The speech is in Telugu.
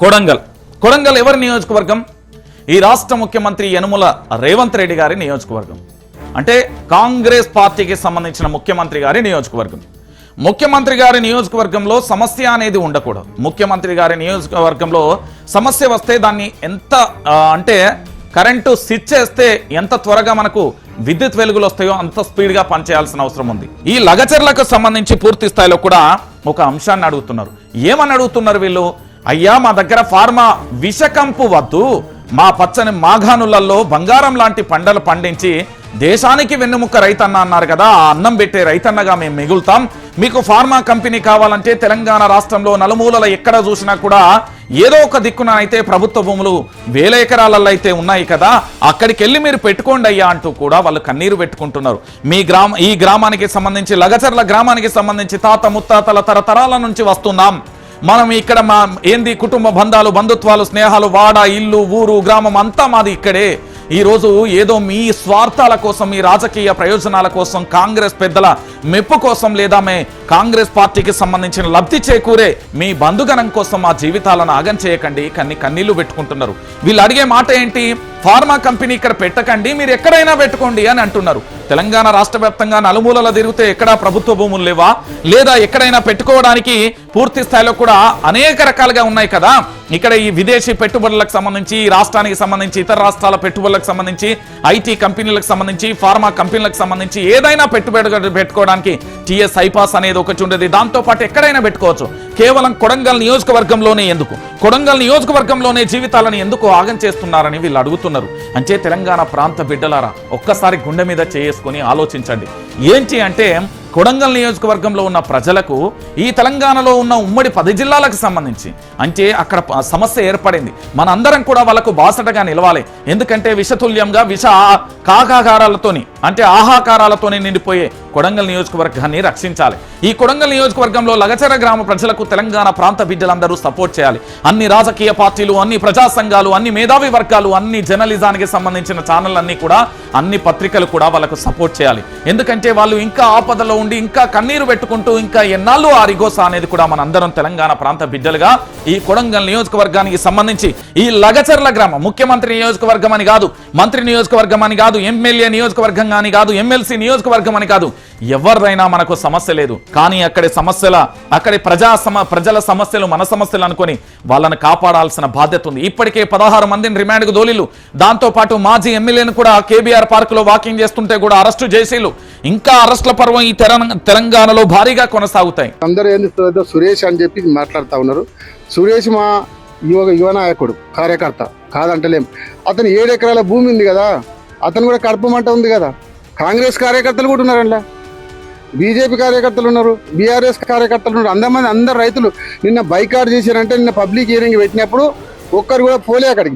కొడంగల్. కొడంగల్ ఎవరి నియోజకవర్గం? ఈ రాష్ట్ర ముఖ్యమంత్రి యనుమల రేవంత్ రెడ్డి గారి నియోజకవర్గం. అంటే కాంగ్రెస్ పార్టీకి సంబంధించిన ముఖ్యమంత్రి గారి నియోజకవర్గం. ముఖ్యమంత్రి గారి నియోజకవర్గంలో సమస్య అనేది ఉండకూడదు. ముఖ్యమంత్రి గారి నియోజకవర్గంలో సమస్య వస్తే దాన్ని ఎంత అంటే కరెంటు స్విచ్ చేస్తే ఎంత త్వరగా మనకు విద్యుత్ వెలుగులు వస్తాయో అంత స్పీడ్గా పనిచేయాల్సిన అవసరం ఉంది. ఈ లగచర్లకు సంబంధించి పూర్తి స్థాయిలో కూడా ఒక అంశాన్ని అడుగుతున్నారు. ఏమని అడుగుతున్నారు వీళ్ళు? అయ్యా మా దగ్గర ఫార్మా విషకంపు వద్దు. మా పచ్చని మాఘానులలో బంగారం లాంటి పంటలు పండించి దేశానికి వెన్నుముక్క రైతన్న అన్నారు కదా ఆ అన్నం పెట్టే రైతన్నగా మేము మిగులుతాం. మీకు ఫార్మా కంపెనీ కావాలంటే తెలంగాణ రాష్ట్రంలో నలుమూలల ఎక్కడ చూసినా కూడా ఏదో ఒక దిక్కున అయితే ప్రభుత్వ భూములు వేల ఎకరాలలో అయితే ఉన్నాయి కదా అక్కడికి వెళ్ళి మీరు పెట్టుకోండి అయ్యా అంటూ కూడా వాళ్ళు కన్నీరు పెట్టుకుంటున్నారు. మీ గ్రామ ఈ గ్రామానికి సంబంధించి లగచర్ల గ్రామానికి సంబంధించి తాత ముత్తాతల తరతరాల నుంచి వస్తున్నాం. మనం ఇక్కడ మా ఏంది కుటుంబ బంధాలు బంధుత్వాలు స్నేహాలు వాడ ఇల్లు ఊరు గ్రామం అంతా మాది ఇక్కడే. ఈ రోజు ఏదో మీ స్వార్థాల కోసం మీ రాజకీయ ప్రయోజనాల కోసం కాంగ్రెస్ పెద్దల మెప్పు కోసం లేదా మే కాంగ్రెస్ పార్టీకి సంబంధించిన లబ్ధి చేకూరే మీ బంధుగణం కోసం మా జీవితాలను ఆగం చేయకండి. కన్ని కన్నీళ్ళు పెట్టుకుంటున్నారు. వీళ్ళు అడిగే మాట ఏంటి? ఫార్మా కంపెనీ ఇక్కడ పెట్టకండి మీరు ఎక్కడైనా పెట్టుకోండి అని అంటున్నారు. తెలంగాణ రాష్ట్ర వ్యాప్తంగా నలుమూలల తిరిగితే ఎక్కడా ప్రభుత్వ భూములు లేవా? లేదా ఎక్కడైనా పెట్టుకోవడానికి పూర్తి స్థాయిలో కూడా అనేక రకాలుగా ఉన్నాయి కదా? ఇక్కడ ఈ విదేశీ పెట్టుబడులకు సంబంధించి రాష్ట్రానికి సంబంధించి ఇతర రాష్ట్రాల పెట్టుబడులకు సంబంధించి ఐటీ కంపెనీలకు సంబంధించి ఫార్మా కంపెనీలకు సంబంధించి ఏదైనా పెట్టుబడి పెట్టుకోవడానికి టీఎస్ ఐపాస్ అనేది ఒకటి ఉండేది. దాంతో పాటు ఎక్కడైనా పెట్టుకోవచ్చు. కేవలం కొడంగల్ నియోజకవర్గంలోనే ఎందుకు? కొడంగల్ నియోజకవర్గంలోనే జీవితాలను ఎందుకు ఆగం చేస్తున్నారని వీళ్ళు అడుగుతున్నారు. అంటే తెలంగాణ ప్రాంత బిడ్డలారా ఒక్కసారి గుండె మీద చేసుకొని ఆలోచించండి. ఏంటి అంటే కొడంగల్ నియోజకవర్గంలో ఉన్న ప్రజలకు ఈ తెలంగాణలో ఉన్న ఉమ్మడి పది జిల్లాలకు సంబంధించి అంటే అక్కడ సమస్య ఏర్పడింది. మనందరం కూడా వాళ్ళకు బాసటగా నిలవాలి. ఎందుకంటే విషతుల్యంగా విష కాకాకారాలతోని అంటే ఆహాకారాలతోనే నిండిపోయే కొడంగల్ నియోజకవర్గాన్ని రక్షించాలి. ఈ కొడంగల్ నియోజకవర్గంలో లగచర గ్రామ ప్రజలకు తెలంగాణ ప్రాంత బిడ్డలందరూ సపోర్ట్ చేయాలి. అన్ని రాజకీయ పార్టీలు అన్ని ప్రజా సంఘాలు అన్ని మేధావి వర్గాలు అన్ని జర్నలిజానికి సంబంధించిన ఛానల్ అన్ని కూడా అన్ని పత్రికలు కూడా వాళ్ళకు సపోర్ట్ చేయాలి. ఎందుకంటే వాళ్ళు ఇంకా ఆపదలో ఉండి ఇంకా కన్నీరు పెట్టుకుంటూ ఇంకా ఎన్నాళ్ళు ఆ రిగోస అనేది కూడా మనందరం తెలంగాణ ప్రాంత బిడ్డలుగా ఈ కొడంగల్ నియోజకవర్గానికి సంబంధించి ఈ లగచర్ల గ్రామం ముఖ్యమంత్రి నియోజకవర్గం అని కాదు మంత్రి నియోజకవర్గం అని కాదు ఎమ్మెల్యే నియోజకవర్గం అని కాదు ఎమ్మెల్సీ నియోజకవర్గం అని కాదు ఎవరిదైనా మనకు సమస్య లేదు. కానీ అక్కడి సమస్యల అక్కడి ప్రజా సమ ప్రజల సమస్యలు మన సమస్యలు అనుకొని వాళ్ళని కాపాడాల్సిన బాధ్యత ఉంది. ఇప్పటికే పదహారు మందిని రిమాండ్కు దోలీలు దాంతో పాటు మాజీ ఎమ్మెల్యేను కూడా కేబీఆర్ పార్క్లో వాకింగ్ చేస్తుంటే కూడా అరెస్టు చేసేలు ఇంకా అరెస్టుల పర్వం ఈ తెలంగాణలో భారీగా కొనసాగుతాయి. అందరూ ఏంది సురేష్ అని చెప్పి మాట్లాడుతూ ఉన్నారు. సురేష్ మా యువ యువ నాయకుడు కార్యకర్త కాదంటలేం. అతను ఏడు ఎకరాల భూమి ఉంది కదా. అతను కూడా కడపమంట ఉంది కదా. కాంగ్రెస్ కార్యకర్తలు కూడా ఉన్నారండి బీజేపీ కార్యకర్తలు ఉన్నారు బీఆర్ఎస్ కార్యకర్తలు ఉన్నారు. అందమంది అందరు రైతులు నిన్న బైకాట్ చేశారంటే నిన్న పబ్లిక్ హియరింగ్ పెట్టినప్పుడు ఒక్కరు కూడా పోలే అక్కడికి.